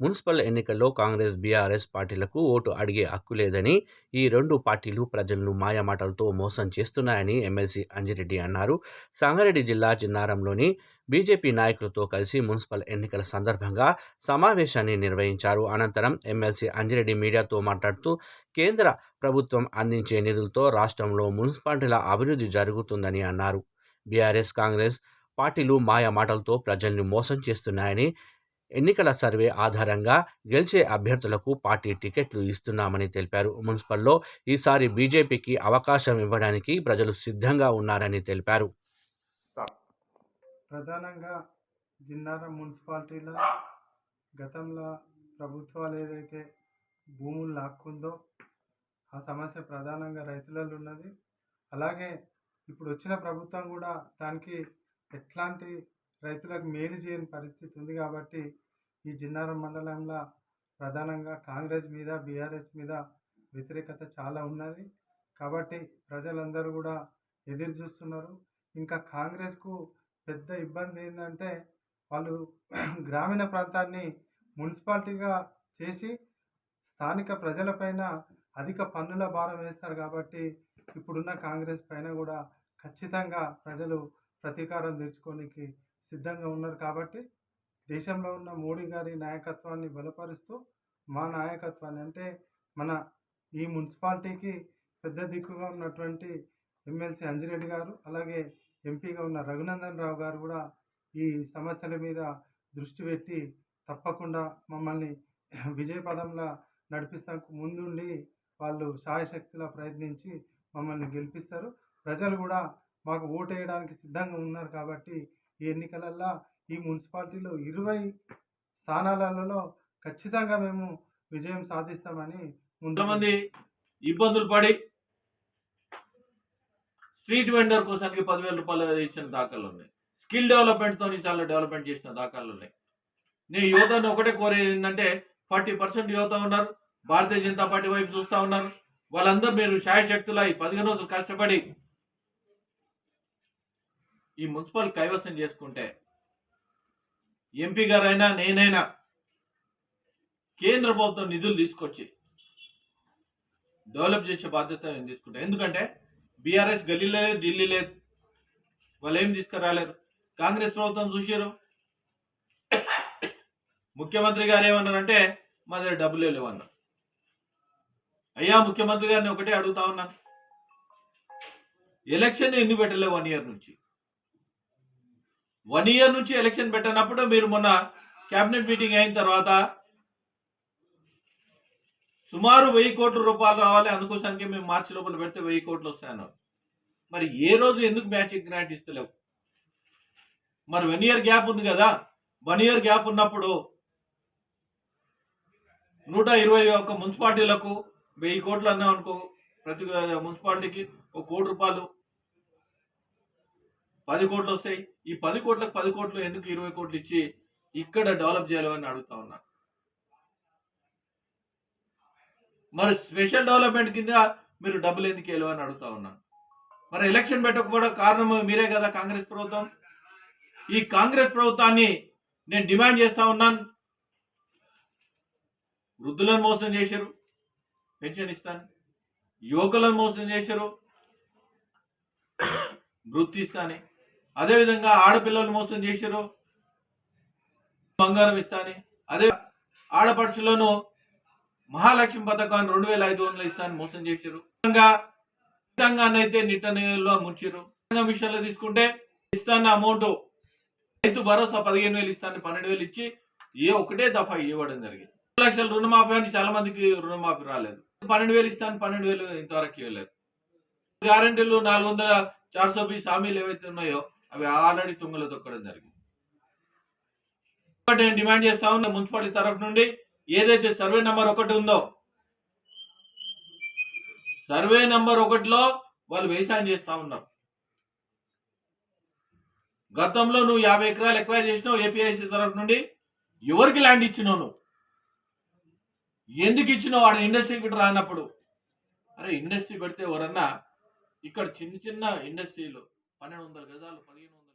Municipal ఎన్నికల్లో Congress BRS పార్టీలకు vote అడిగే హక్కు లేదని ఈ రెండు పార్టీలు ప్రజలను మాయమాటలతో మోసం చేస్తున్నాయని ఎమ్మెల్సీ అంజిరెడ్డి అన్నారు. సంగారెడ్డి జిల్లా చిన్నారంలోని బీజేపీ నాయకులతో కలిసి మున్సిపల్ ఎన్నికల సందర్భంగా సమావేశాన్ని నిర్వహించారు. అనంతరం ఎమ్మెల్సీ అంజిరెడ్డి మీడియాతో మాట్లాడుతూ కేంద్ర ప్రభుత్వం అందించే నిధులతో రాష్ట్రంలో మున్సిపాలిటీల అభివృద్ధి జరుగుతుందని అన్నారు. బీఆర్ఎస్ కాంగ్రెస్ పార్టీలు మాయా మాటలతో ప్రజల్ని మోసం చేస్తున్నాయని ఎన్నికల సర్వే ఆధారంగా గెలిచే అభ్యర్థులకు పార్టీ టికెట్లు ఇస్తున్నామని తెలిపారు. మున్సిపల్లో ఈసారి బీజేపీకి అవకాశం ఇవ్వడానికి ప్రజలు సిద్ధంగా ఉన్నారని తెలిపారు. ప్రధానంగా జిన్నారం మున్సిపాలిటీలో గతంలో ప్రభుత్వాలు ఏదైతే భూములు లాక్కుందో ఆ సమస్య ప్రధానంగా రైతులలో ఉన్నది. అలాగే ఇప్పుడు వచ్చిన ప్రభుత్వం కూడా దానికి ఎట్లాంటి రైతులకు మేలు చేయని పరిస్థితి ఉంది కాబట్టి ఈ జిన్నారం మండలంలో ప్రధానంగా కాంగ్రెస్ మీద బీఆర్ఎస్ మీద వ్యతిరేకత చాలా ఉన్నది. కాబట్టి ప్రజలందరూ కూడా ఎదురు చూస్తున్నారు. ఇంకా కాంగ్రెస్కు పెద్ద ఇబ్బంది ఏంటంటే వాళ్ళు గ్రామీణ ప్రాంతాన్ని మున్సిపాలిటీగా చేసి స్థానిక ప్రజలపైన అధిక పన్నుల భారం వేస్తారు కాబట్టి ఇప్పుడున్న కాంగ్రెస్ పైన కూడా ఖచ్చితంగా ప్రజలు ప్రతీకారం తీర్చుకోనికి సిద్ధంగా ఉన్నారు కాబట్టి దేశంలో ఉన్న మోడీ గారి నాయకత్వాన్ని బలపరుస్తూ మా నాయకత్వాన్ని అంటే మన ఈ మున్సిపాలిటీకి పెద్ద దిక్కుగా ఉన్నటువంటి ఎమ్మెల్సీ అంజిరెడ్డి గారు అలాగే ఎంపీగా ఉన్న రఘునందన్ రావు గారు కూడా ఈ సమస్యల మీద దృష్టి పెట్టి తప్పకుండా మమ్మల్ని విజయపదంలో నడిపిస్తా. ముందుండి వాళ్ళు సాయశక్తిలా ప్రయత్నించి మమ్మల్ని గెలిపిస్తారు. ప్రజలు కూడా మాకు ఓటు వేయడానికి సిద్ధంగా ఉన్నారు కాబట్టి ఈ ఎన్నికలల్లో ఈ మున్సిపాలిటీలో ఇరవై స్థానాలలో ఖచ్చితంగా మేము విజయం సాధిస్తామని కొంతమంది ఇబ్బందులు పడి స్ట్రీట్ వెండర్ కోసానికి పదివేల రూపాయలు ఇచ్చిన దాఖలు ఉన్నాయి. స్కిల్ డెవలప్మెంట్తో చాలా డెవలప్మెంట్ చేసిన దాఖలు ఉన్నాయి. నేను యువతను ఒకటే కోరేది ఏంటంటే ఫార్టీ పర్సెంట్ యువత ఉన్నారు భారతీయ జనతా పార్టీ వైపు చూస్తూ ఉన్నారు. వాళ్ళందరూ మీరు శాయశక్తుల అయి పదిహేను రోజులు కష్టపడి ఈ మున్సిపల్ కైవసం చేసుకుంటే ఎంపీ గారైనా నేనైనా కేంద్ర ప్రభుత్వం నిధులు తీసుకొచ్చి డెవలప్ చేసే బాధ్యత నేను తీసుకుంటా. ఎందుకంటే బీఆర్ఎస్ గల్లీలో లేదు ఢిల్లీ లేదు వాళ్ళు ఏం తీసుకురాలేరు? కాంగ్రెస్ ప్రభుత్వం చూసారు ముఖ్యమంత్రి గారు ఏమన్నారంటే మా దగ్గర డబ్బులు లేవన్నారు అయ్యా ముఖ్యమంత్రి గారిని ఒకటే అడుగుతా ఉన్నాను ఎలక్షన్ ఎందుకు పెట్టలే వన్ ఇయర్ నుంచి? వన్ ఇయర్ నుంచి ఎలక్షన్ పెట్టినప్పుడు మీరు మొన్న క్యాబినెట్ మీటింగ్ అయిన తర్వాత సుమారు వెయ్యి కోట్ల రూపాయలు రావాలి అందుకోసానికి మేము మార్చి లోపల పెడితే వెయ్యి కోట్లు వస్తాయన్నారు మరి ఏ రోజు ఎందుకు మ్యాచింగ్ గ్రాంట్ ఇస్తలేవు? మరి వన్ ఇయర్ గ్యాప్ ఉంది కదా వన్ ఇయర్ గ్యాప్ ఉన్నప్పుడు నూట ఇరవై ఒక్క మున్సిపాలిటీలకు వెయ్యి కోట్లు అన్నాం అనుకో ప్రతి మున్సిపాలిటీకి ఒక కోటి రూపాయలు పది కోట్లు వస్తాయి. ఈ పది కోట్లకు పది కోట్లు ఎందుకు ఇరవై కోట్లు ఇచ్చి ఇక్కడ డెవలప్ చేయాలి అని అడుగుతా ఉన్నా. మరి స్పెషల్ డెవలప్మెంట్ కింద మీరు డబ్బులు ఎందుకు వేయలేవు అని అడుగుతా ఉన్నాను మరి ఎలక్షన్ పెట్టకపోవడం కారణం మీరే కదా కాంగ్రెస్ ప్రభుత్వం? ఈ కాంగ్రెస్ ప్రభుత్వాన్ని నేను డిమాండ్ చేస్తా ఉన్నాను. వృద్ధులను మోసం చేశారు. పెన్షన్ ఇస్తాను. యువకులను మోసం చేశారు. వృత్తి ఇస్తానే. అదేవిధంగా ఆడపిల్లలు మోసం చేశారు. బంగారం ఇస్తాని. అదే ఆడపడుచులను మహాలక్ష్మి పథకాన్ని రెండు వేల ఐదు వందలు ఇస్తాను మోసం చేశారు. అయితే నిట్ట నీళ్ళలో ముంచారు విషయంలో తీసుకుంటే ఇస్తాను అమౌంట్ రైతు భరోసా పదిహేను వేలు ఇస్తాను పన్నెండు వేలు ఇచ్చి ఏ ఒకటే దఫా ఇవ్వడం జరిగింది. రెండు లక్షల రుణమాఫీ అని చాలా మందికి రుణమాఫీ రాలేదు. పన్నెండు వేలు ఇస్తాను పన్నెండు వేలు ఇంతవరకు ఇవ్వలేదు. గ్యారంటీలు నాలుగు వందల చార్ సో బీస్ హామీలు ఏవైతే ఉన్నాయో అవి ఆల్రెడీ తుంగలో తొక్కడం జరిగింది. ఒకటి నేను డిమాండ్ చేస్తా ఉన్నా మున్సిపాలిటీ తరఫు నుండి. ఏదైతే సర్వే నెంబర్ ఒకటి ఉందో సర్వే నెంబర్ ఒకటిలో వాళ్ళు వ్యవసాయం చేస్తా ఉన్నారు. గతంలో నువ్వు యాభై ఎకరాలు ఎక్వైర్ చేసినావు ఏపీఐసి తరఫు నుండి. ఎవరికి ల్యాండ్ ఇచ్చినావు నువ్వు? ఎందుకు ఇచ్చినావు? వాడు ఇండస్ట్రీకి రానప్పుడు. అరే ఇండస్ట్రీ పెడితే ఎవరన్నా ఇక్కడ చిన్న చిన్న ఇండస్ట్రీలు పన్నెండు వందల గజాలు పదిహేను వందల